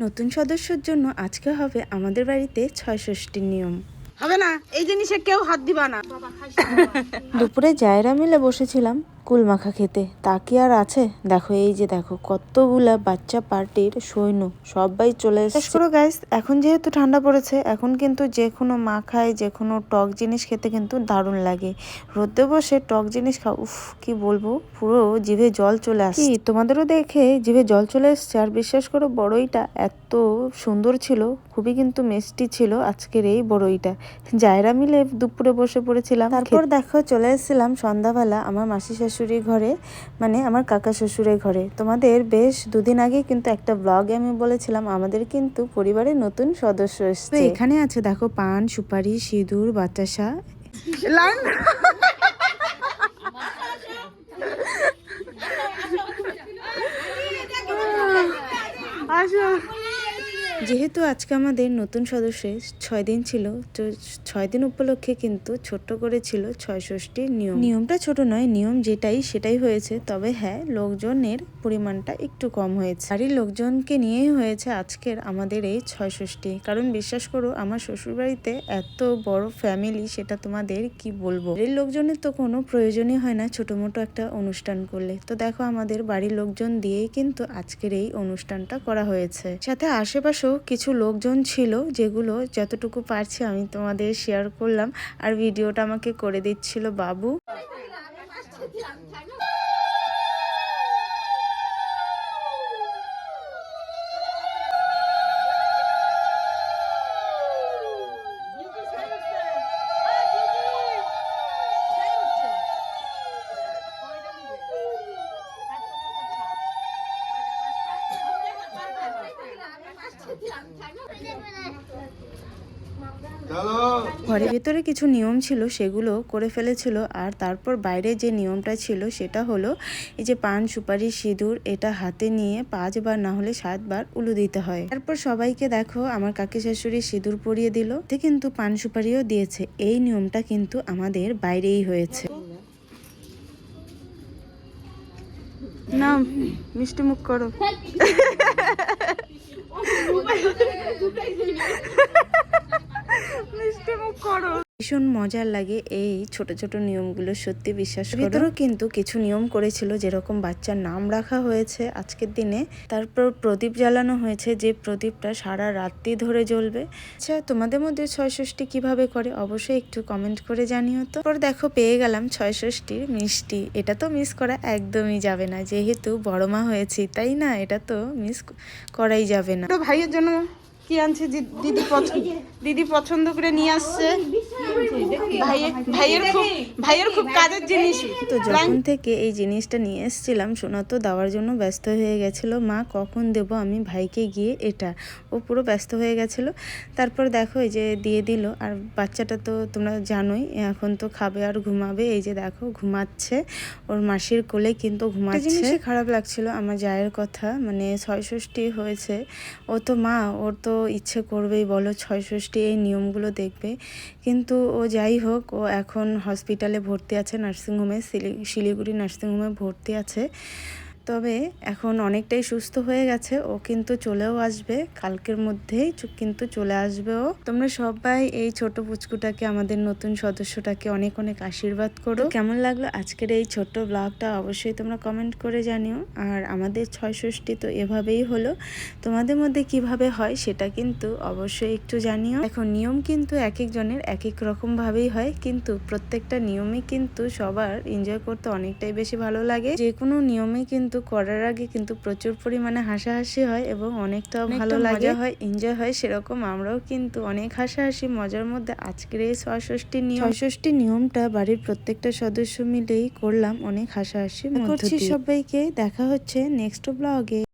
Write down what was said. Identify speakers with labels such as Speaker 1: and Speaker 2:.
Speaker 1: নতুন সদস্যর জন্য আজকে হবে আমাদের বাড়িতে ছয় ষষ্ঠীর নিয়ম।
Speaker 2: হবে না এই জিনিসে কেউ হাত দিবা না।
Speaker 1: দুপুরে জায়রা মিলে বসেছিলাম। কুলমাখা খেতে। তা কি আর আছে? দেখো এই যে দেখো কতগুলা বাচ্চা পার্টির সৈন্য সবাই চলে এসেছে। করো গাইস এখন যেহেতু ঠান্ডা পড়েছে এখন কিন্তু যে কোনো মাখায় যে কোনো টক জিনিস খেতে কিন্তু দারুণ লাগে। রোদে বসে টক জিনিস খাও উফ কি বলব পুরো জিভে জল চলে আসছে। কি তোমাদেরও দেখে জিভে জল চলে এসছে? আর বিশ্বাস করো বড়ইটা এত সুন্দর ছিল খুবই কিন্তু মিষ্টি ছিল আজকের এই বড়ইটা। জায়রা মিলে দুপুরে বসে পড়েছিলাম তারপর দেখো চলে এসেছিলাম সন্ধ্যাবেলা আমার মাসি শাশুড়ি ঘরে মানে আমার কাকা শ্বশুরের ঘরে। তোমাদের বেশ দুদিন আগে কিন্তু একটা ব্লগে আমি বলেছিলাম আমাদের কিন্তু পরিবারে নতুন সদস্য এসছে। এখানে আছে দেখো পান সুপারি সিঁদুর বাতাসা।
Speaker 2: লাইন
Speaker 1: যেহেতু আজকে আমাদের নতুন সদস্যের ছয় দিন ছিল, তো ছয় দিন উপলক্ষে কিন্তু ছোট্ট করে ছিল ছয় ষষ্ঠীর নিয়ম। নিয়মটা ছোট নয়, নিয়ম যেটাই সেটাই হয়েছে। তবে হ্যাঁ লোকজনের পরিমাণটা একটু কম হয়েছে। বাড়ির লোকজনকে নিয়েই হয়েছে আজকের আমাদের এই ছয় ষষ্ঠী কারণ বিশ্বাস করো, আমার শ্বশুরবাড়িতে এত বড় ফ্যামিলি সেটা তোমাদের কি বলব? বাড়ির লোকজনের তো কোনো প্রয়োজনই হয় না ছোট মোটো একটা অনুষ্ঠান করলে। তো দেখো, আমাদের বাড়ির লোকজন দিয়েই কিন্তু আজকের এই অনুষ্ঠানটা করা হয়েছে। সাথে আশেপাশেও কিছু লোকজন ছিল যেগুলো যতটুকু পারছি আমি তোমাদের শেয়ার করলাম। আর ভিডিওটা আমাকে করে দিচ্ছিল বাবু। ঘরের ভিতরে কিছু নিয়ম ছিল সেগুলো করে ফেলেছিল। আর তারপর বাইরে যে নিয়মটা ছিল সেটা হলো এই যে পান সুপারি সিঁদুর এটা হাতে নিয়ে পাঁচবার না হলে সাতবার উলু দিতে হয়। তারপর সবাইকে দেখো আমার কাকি শাশুড়ি সিঁদুর পরিয়ে দিল। এতে কিন্তু পান সুপারিও দিয়েছে। এই নিয়মটা কিন্তু আমাদের বাইরেই হয়েছে।
Speaker 2: না মিষ্টি মুখ করো মিষ্টি মুখ করো
Speaker 1: ভীষণ মজার লাগে এই ছোট ছোট নিয়মগুলো সত্যি বিশ্বাস ভিতরেও কিন্তু কিছু নিয়ম করেছিল যেরকম বাচ্চার নাম রাখা হয়েছে আজকের দিনে। তারপর প্রদীপ জ্বালানো হয়েছে যে প্রদীপটা সারা রাত্রি ধরে জ্বলবে। আচ্ছা তোমাদের মধ্যে ছয় ষষ্ঠী কীভাবে করে? অবশ্যই একটু কমেন্ট করে জানিও তো। তারপর দেখো পেয়ে গেলাম ছয় ষষ্ঠীর মিষ্টি। এটা তো মিস করা একদমই যাবে না। যেহেতু বড় মা হয়েছি তাই না? এটা তো মিস করাই যাবে না।
Speaker 2: তো ভাইয়ের জন্য কি আনছে দিদি পছন্দ দিদি পছন্দ করে নিয়ে আসছে? ভাইয়ের খুব ভাইয়ের খুব কাজের জিনিস।
Speaker 1: তো যখন থেকে এই জিনিসটা নিয়ে এসেছিলাম সোনা তো দেওয়ার জন্য ব্যস্ত হয়ে গেছিল। মা কখন দেব আমি ভাইকে গিয়ে? এটা। ও পুরো ব্যস্ত হয়ে গেছিল। তারপর দেখো এই যে দিয়ে দিল। আর বাচ্চাটা তো তোমরা জানোই এখন তো খাবে আর ঘুমাবে। এই যে দেখো ঘুমাচ্ছে। ওর মাসির কোলে কিন্তু ঘুমাচ্ছে। খারাপ লাগছিল আমার জায়ের কথা মানে ছয় ষষ্ঠী হয়েছে। ও তো মা ওর তো ইচ্ছে করবেই বলো ছয় ষষ্ঠী এই নিয়মগুলো দেখবে। কিন্তু ও যাই হোক ও এখন হসপিটালে ভর্তি আছে নার্সিংহোমে শিলি- শিলিগুড়ি নার্সিংহোমে ভর্তি আছে। তবে এখন অনেকটাই সুস্থ হয়ে গেছে। ও কিন্তু চলেও আসবে। কালকের মধ্যেই কিন্তু চলে আসবে ও। তোমরা সবাই এই ছোট পুচকুটাকে, আমাদের নতুন সদস্যটাকে অনেক অনেক আশীর্বাদ করো। কেমন লাগল আজকের এই ছোট্ট ব্লগটা অবশ্যই তোমরা কমেন্ট করে জানিও। আর আমাদের ছয় ষষ্ঠী তো এভাবেই হলো। তোমাদের মধ্যে কীভাবে হয় সেটা কিন্তু অবশ্যই একটু জানিও। এখন নিয়ম কিন্তু এক একজনের এক এক রকমভাবেই হয়। কিন্তু প্রত্যেকটা নিয়মে কিন্তু সবার এনজয় করতে অনেকটাই বেশি ভালো লাগে। যে কোনো নিয়মে কিন্তু করার আগে কিন্তু প্রচুর পরিমাণে হাসাহাসি হয় এবং অনেকটা ভালো লাগে হয় এনজয় হয় সেরকম আমরাও কিন্তু অনেক হাসাহাসি মজার মধ্যে আজকের এই ছয়ষষ্ঠী নিয়ম ছয়ষষ্ঠী নিয়মটা বাড়ির প্রত্যেকটা সদস্য মিলেই করলাম অনেক হাসাহাসি করছি সবাইকে দেখা হচ্ছে নেক্সট ব্লগে